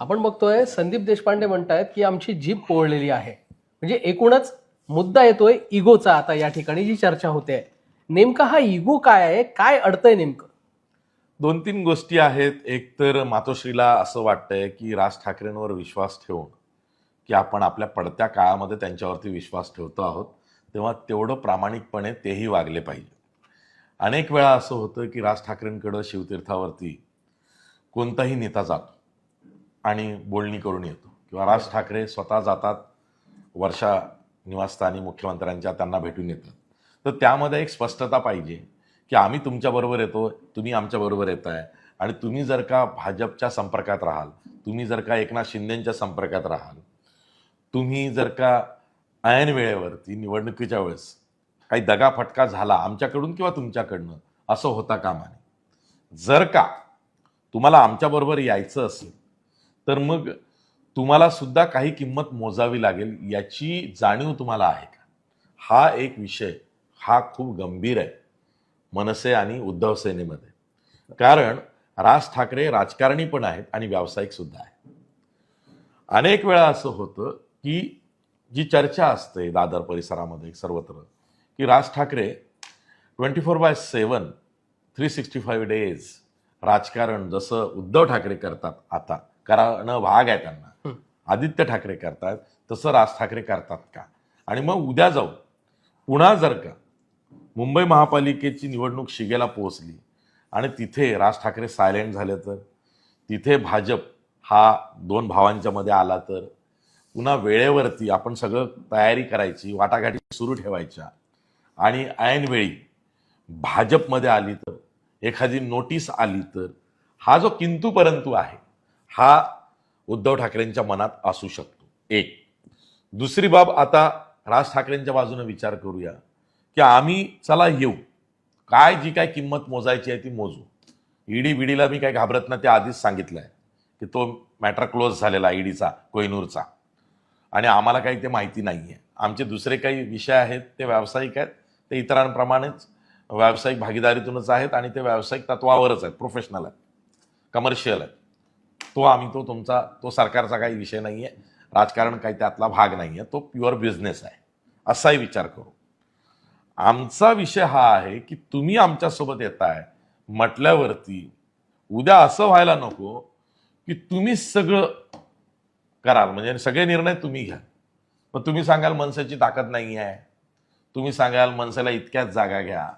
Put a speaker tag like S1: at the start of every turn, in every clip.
S1: आपण बघतोय संदीप देशपांडे म्हणतायत की आमची जीभ पोळलेली आहे. म्हणजे एकूणच मुद्दा येतोय इगोचा आता या ठिकाणी जी चर्चा होते. नेमका हा इगो काय आहे? काय अडतंय नेमकं?
S2: दोन तीन गोष्टी आहेत. एक तर मातोश्रीला असं वाटतंय की राज ठाकरेंवर विश्वास ठेवून की आपण आपल्या पडत्या काळामध्ये त्यांच्यावरती विश्वास ठेवतो आहोत तेव्हा तेवढं प्रामाणिकपणे तेही वागले पाहिजे. अनेक वेळा असं होतं की राज ठाकरेंकडं शिवतीर्थावरती कोणताही नेता जातो. आणि बोलणी करून येतो. किंवा राज ठाकरे स्वतः जातात वर्षा निवासस्थानी मुख्यमंत्र्यांच्या त्यांना भेटून येतात. तर त्यामध्ये एक स्पष्टता पाहिजे की आम्ही तुमच्याबरोबर येतो तुम्ही आमच्याबरोबर येत आहे. आणि तुम्ही जर का भाजपच्या संपर्कात राहाल तुम्ही जर का एकनाथ शिंदेंच्या संपर्कात राहाल तुम्ही जर का ऐन वेळेवरती निवडणुकीच्या वेळेस काही दगाफटका झाला आमच्याकडून किंवा तुमच्याकडनं असं होता कामा नये. जर का तुम्हाला आमच्याबरोबर यायचं असेल तर मग तुम्हाला सुद्धा काही किंमत मोजावी लागेल याची जाणीव तुम्हाला आहे का? हा एक विषय हा खूप गंभीर आहे मनसे आणि उद्धव सेनेमध्ये. कारण राज ठाकरे राजकारणी पण आहेत आणि व्यावसायिक सुद्धा आहेत. अनेक वेळा असं होतं की जी चर्चा असते दादर परिसरामध्ये सर्वत्र की Raj Thackeray twenty four by seven three sixty five days राजकारण जसं उद्धव ठाकरे करतात आता करणं भाग आहे त्यांना. आदित्य ठाकरे करतात तसं राज ठाकरे करतात का? आणि मग उद्या जाऊ पुन्हा जर का मुंबई महापालिकेची निवडणूक शिगेला पोहोचली आणि तिथे राज ठाकरे सायलेंट झाले तर तिथे भाजप हा दोन भावांच्या मध्ये आला तर पुन्हा वेळेवरती आपण सगळं तयारी करायची वाटाघाटी सुरू ठेवायच्या आणि ऐनवेळी भाजपमध्ये आली तर एखादी नोटीस आली तर हा जो किंतु परंतु आहे हा उद्धव ठाकरेंच्या मनात असू शकतो. एक. दुसरी बाब आता राज ठाकरेंच्या बाजूने विचार करूया की आम्ही चला येऊ. काय जी काय किंमत मोजायची आहे ती मोजू. ईडी बिडीला मी काय घाबरत नाही ते आधीच सांगितलं आहे की तो मॅटर क्लोज झालेला ईडीचा कोहिनूरचा. आणि आम्हाला काही ते माहिती नाही आहे आमचे दुसरे काही विषय आहेत ते व्यावसायिक आहेत ते इतरांप्रमाणेच व्यावसायिक भागीदारीतूनच आहेत आणि ते व्यावसायिक तत्वावरच आहेत प्रोफेशनल आहेत कमर्शियल आहेत. तो आम्ही तो तुमचा तो सरकारचा काही विषय नाही आहे राजकारण काही त्यातला भाग नाही आहे तो प्युअर बिझनेस आहे. असाही विचार करू. आमचा विषय हा आहे की तुम्ही आमच्यासोबत येताय. म्हटल्यावरती उद्या असं व्हायला नको की तुम्ही सगळं कराल. म्हणजे सगळे निर्णय तुम्ही घ्या मग तुम्ही सांगाल मनसेची ताकद नाही आहे तुम्ही सांगाल मनसेला इतक्याच जागा घ्या.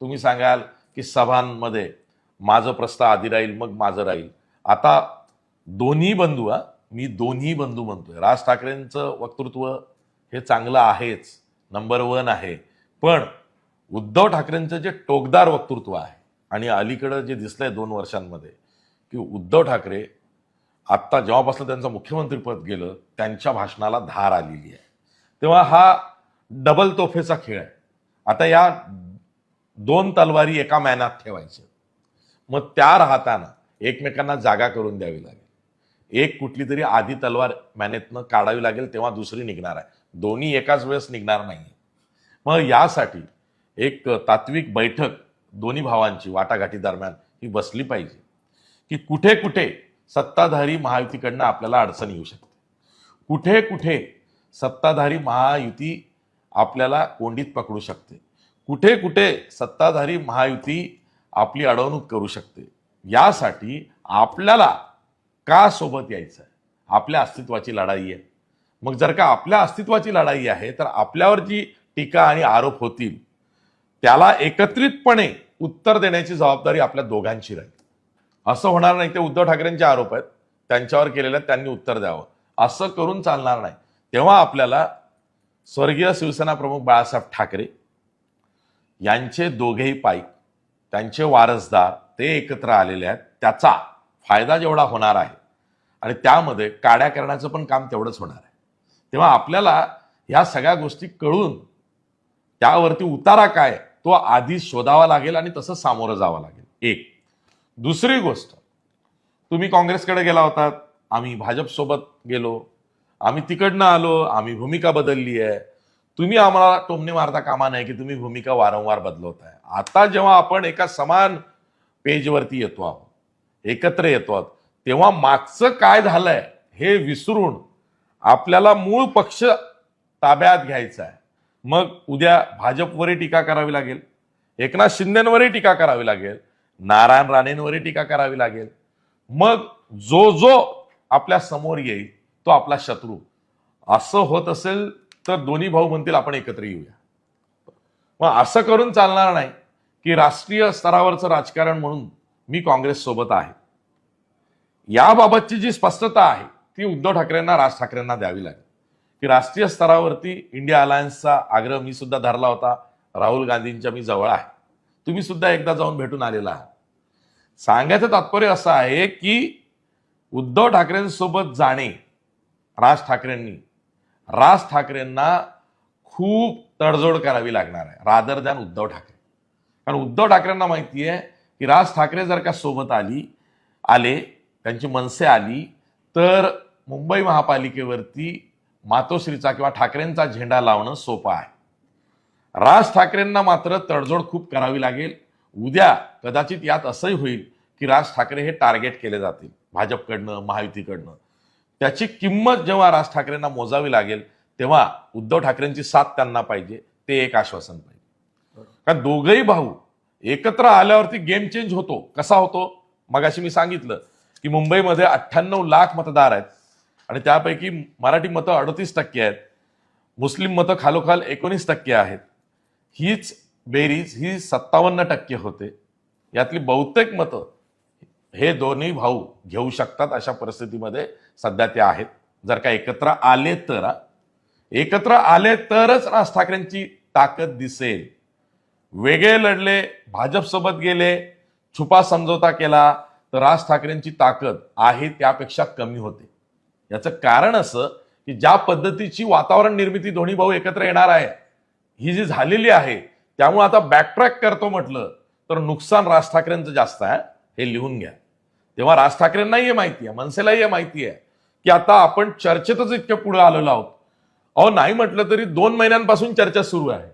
S2: तुम्ही सांगाल की सभांमध्ये माझं प्रस्ताव आधी राहील मग माझं राहील. आता दोन्ही बंधू हा? मी दोन्ही बंधू म्हणतोय. राज ठाकरेंचं वक्तृत्व हे चांगलं आहेच. नंबर वन आहे. पण उद्धव ठाकरेंचं जे टोकदार वक्तृत्व आहे आणि अलीकडं जे दिसलंय दोन वर्षांमध्ये की उद्धव ठाकरे आत्ता जेव्हापासून त्यांचं मुख्यमंत्रीपद गेलं त्यांच्या भाषणाला धार आलेली आहे. तेव्हा हा डबल तोफेचा खेळ आहे. आता या दोन तलवारी एका मॅनात ठेवायच्या मग त्या राहताना एकमेकांना जागा करून द्यावी लागेल. एक कुठली तरी आधी तलवार मॅनेतनं काढावी लागेल तेव्हा दुसरी निघणार आहे. दोन्ही एकाच वेळेस निघणार नाही मग यासाठी एक तात्विक बैठक दोन्ही भावांची वाटाघाटी दरम्यान ही बसली पाहिजे. की कुठे कुठे सत्ताधारी महायुतीकडनं आपल्याला अडचण येऊ शकते. कुठे कुठे सत्ताधारी महायुती आपल्याला कोंडीत पकडू शकते. कुठे कुठे सत्ताधारी महायुती आपली अडवणूक करू शकते. यासाठी आपल्याला का सोबत यायचं आहे आपल्या अस्तित्वाची लढाई आहे. मग जर का आपल्या अस्तित्वाची लढाई आहे तर आपल्यावर जी टीका आणि आरोप होतील त्याला एकत्रितपणे उत्तर देण्याची जबाबदारी आपल्या दोघांची राहील. असं होणार नाही. ते उद्धव ठाकरेंचे आरोप आहेत. त्यांच्यावर केलेलं आहेत, त्यांनी उत्तर द्यावं. असं करून चालणार नाही. तेव्हा आपल्याला स्वर्गीय शिवसेना प्रमुख बाळासाहेब ठाकरे यांचे दोघेही पाईक त्यांचे वारसदार ते एकत्र आलेले आहेत. त्याचा फायदा जेवढा होणार आहे आणि त्यामध्ये काड्या करण्याचं पण काम तेवढंच होणार आहे. तेव्हा आपल्याला ह्या सगळ्या गोष्टी कळून त्यावरती उतारा काय तो आधी शोधावा लागेल आणि तसं सामोरं जावं लागेल. एक. दुसरी गोष्ट. तुम्ही काँग्रेसकडे गेला होतात आम्ही भाजपसोबत गेलो आम्ही तिकडनं आलो आम्ही भूमिका बदलली आहे. तुम्ही आम्हाला टोमणे मारता कामा नाही की तुम्ही भूमिका वारंवार बदलवताय. आता जेव्हा आपण एका समान पेजवरती येतो आहोत एकत्र येतो तेव्हा मागचं काय झालंय हे विसरून आपल्याला मूळ पक्ष ताब्यात घ्यायचा आहे. मग उद्या भाजपवरही टीका करावी लागेल. एकनाथ शिंदेवरही टीका करावी लागेल. नारायण राणेंवरही टीका करावी लागेल. मग जो जो आपल्यासमोर येईल तो आपला शत्रू. असं होत असेल तर दोन्ही भाऊ म्हणतील आपण एकत्र येऊया. मग असं करून चालणार नाही की राष्ट्रीय स्तरावरचं राजकारण म्हणून मी काँग्रेस सोबत आहे. याबाबतची जी स्पष्टता आहे ती उद्धव ठाकरेंना राज ठाकरेंना द्यावी लागेल. की राष्ट्रीय स्तरावरती इंडिया अलायन्सचा आग्रह मी सुद्धा धरला होता. राहुल गांधींच्या मी जवळ आहे. तुम्ही सुद्धा एकदा जाऊन भेटून आलेला आहात. सांगायचं तात्पर्य असं आहे की उद्धव ठाकरेंसोबत जाणे राज ठाकरेंनी राज ठाकरेंना खूप तडजोड करावी लागणार आहे. Rather than Uddhav Thackeray. कारण उद्धव ठाकरेंना माहिती आहे की राज ठाकरे जर का सोबत आली आले त्यांची मनसे आली तर मुंबई महापालिकेवरती मातोश्रीचा किंवा ठाकरेंचा झेंडा लावणं सोपं आहे. राज ठाकरेंना मात्र तडजोड खूप करावी लागेल. उद्या कदाचित यात असंही होईल की राज ठाकरे हे टार्गेट केले जातील भाजपकडनं महायुतीकडनं. त्याची किंमत जेव्हा राज ठाकरेंना मोजावी लागेल तेव्हा उद्धव ठाकरेंची साथ त्यांना पाहिजे ते एक आश्वासन पाहिजे. कारण दोघही भाऊ एकत्र आल्यावरती गेम चेंज होतो. कसा होतो? मगाशी मी सांगितलं की मुंबईमध्ये अठ्ठ्याण्णव लाख मतदार आहेत आणि त्यापैकी मराठी मतं अडतीस टक्के आहेत. मुस्लिम मतं खालोखाल एकोणीस टक्के आहेत. हीच बेरीज ही सत्तावन्न टक्के होते. यातली बहुतेक मतं हे दोन्ही भाऊ घेऊ शकतात अशा परिस्थितीमध्ये सध्या ते आहेत. जर का एकत्र आले तर एकत्र आले तरच राज ठाकरेंची ताकद दिसेल. वेगळे लढले भाजपसोबत गेले छुपा समझोता केला तर राज ठाकरेंची ताकद आहे त्यापेक्षा कमी होते. याचं कारण असं की ज्या पद्धतीची वातावरण निर्मिती दोन्ही भाऊ एकत्र येणार आहे ही जी झालेली आहे त्यामुळे आता बॅकट्रॅक करतो म्हटलं तर नुकसान राज ठाकरेंचं जास्त आहे हे लिहून घ्या. तेव्हा राज ठाकरेंनाही हे माहिती आहे मनसेलाही हे माहिती आहे की आता आपण चर्चेतच इतक्या पुढे आलेलो आहोत. अहो नाही म्हटलं तरी दोन महिन्यांपासून चर्चा सुरू आहे.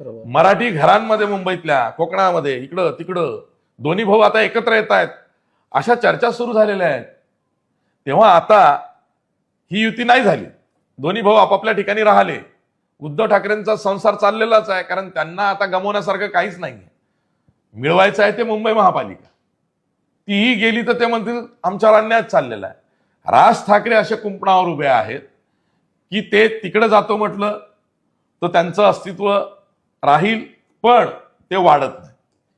S2: मराठी घरांमध्ये मुंबईतल्या कोकणामध्ये इकडं तिकडं दोन्ही भाऊ आता एकत्र येत आहेत अशा चर्चा सुरू झालेल्या आहेत. तेव्हा आता ही युती नाही झाली. दोन्ही भाऊ आपापल्या ठिकाणी राहिले. उद्धव ठाकरेंचा संसार चाललेलाच आहे कारण त्यांना आता गमवण्यासारखं काहीच नाही मिळवायचं आहे ते मुंबई महापालिका. तीही गेली तर ते म्हणतील आमच्यावर अन्याय चाललेला आहे. राज ठाकरे असे कुंपणावर उभे आहेत की ते तिकडे जातो म्हटलं तर त्यांचं अस्तित्व राहील पण ते वाढत नाही.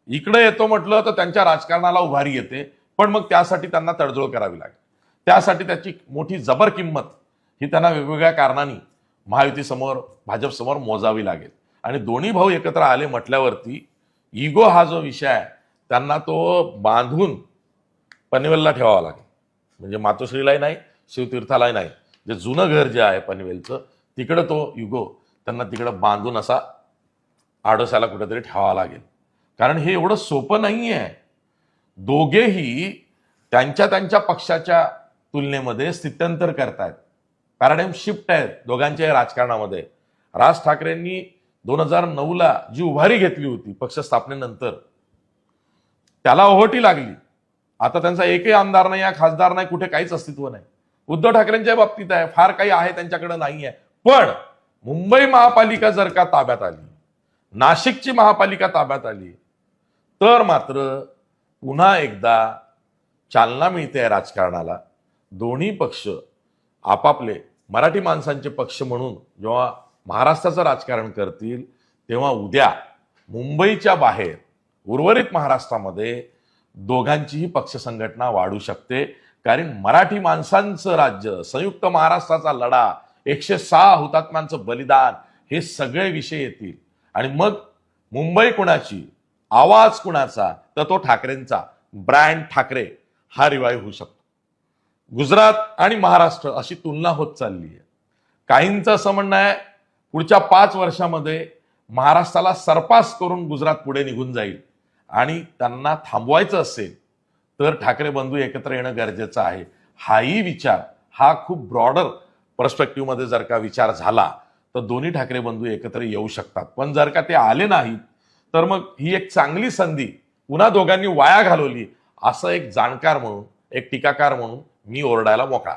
S2: इकडे येतो म्हटलं तर त्यांच्या राजकारणाला उभारी येते पण मग त्यासाठी त्यांना तडजोड करावी लागेल. त्यासाठी त्याची मोठी जबर किंमत ही त्यांना वेगवेगळ्या कारणांनी महायुतीसमोर भाजपसमोर मोजावी लागेल. आणि दोन्ही भाऊ एकत्र आले म्हटल्यावरती इगो हा जो विषय आहे त्यांना तो बांधून पनवेलला ठेवावा लागेल. म्हणजे मातोश्रीलाही नाही शिवतीर्थालाही नाही. जे जुनं घर जे आहे पनवेलचं तिकडं तो युगो त्यांना तिकडं बांधून असा आडसायला कुठेतरी ठेवावा लागेल. कारण हे एवढं सोपं नाही आहे दोघेही त्यांच्या त्यांच्या पक्षाच्या तुलनेमध्ये स्थित्यंतर करतायत. पॅराडाईम शिफ्ट आहेत दोघांच्या राजकारणामध्ये. राज ठाकरेंनी दोन हजार नऊला जी उभारी घेतली होती पक्ष स्थापनेनंतर त्याला ओहोटी लागली. आता त्यांचा एकही आमदार नाही आहे खासदार नाही कुठे काहीच अस्तित्व नाही. उद्धव ठाकरेंच्या बाबतीत आहे फार काही आहे त्यांच्याकडे नाही आहे पण मुंबई महापालिका जर का ताब्यात आली नाशिकची महापालिका ताब्यात आली. तर मात्र पुन्हा एकदा चालना मिळते आहे राजकारणाला. दोन्ही पक्ष आपापले मराठी माणसांचे पक्ष म्हणून जेव्हा महाराष्ट्राचं राजकारण करतील तेव्हा उद्या मुंबईच्या बाहेर उर्वरित महाराष्ट्रामध्ये दोघांचीही पक्ष संघटना वाढू शकते. कारण मराठी माणसांचं राज्य संयुक्त महाराष्ट्राचा लढा एकशे सहा हुतात्म्यांचं बलिदान हे सगळे विषय येतील. आणि मग मुंबई कुणाची? आवाज कुणाचा? तर तो ठाकरेंचा. ब्रँड ठाकरे. हा रिवाय होऊ शकतो. गुजरात आणि महाराष्ट्र अशी तुलना होत चालली आहे काहींचं असं म्हणणं आहे पुढच्या पाच वर्षामध्ये महाराष्ट्राला सरपास करून गुजरात पुढे निघून जाईल आणि त्यांना थांबवायचं असेल तर ठाकरे बंधू एकत्र येणं गरजेचं आहे. हाही विचार हा खूप ब्रॉडर पर्स्पेक्टिव्हमध्ये जर का विचार झाला तर दोन्ही ठाकरे बंधू एकत्र येऊ शकतात. पण जर का ते आले नाहीत तर मग ही एक चांगली संधी पुन्हा दोघांनी वाया घालवली असं एक जाणकार म्हणून एक टीकाकार म्हणून मी ओरडायला मोकळा.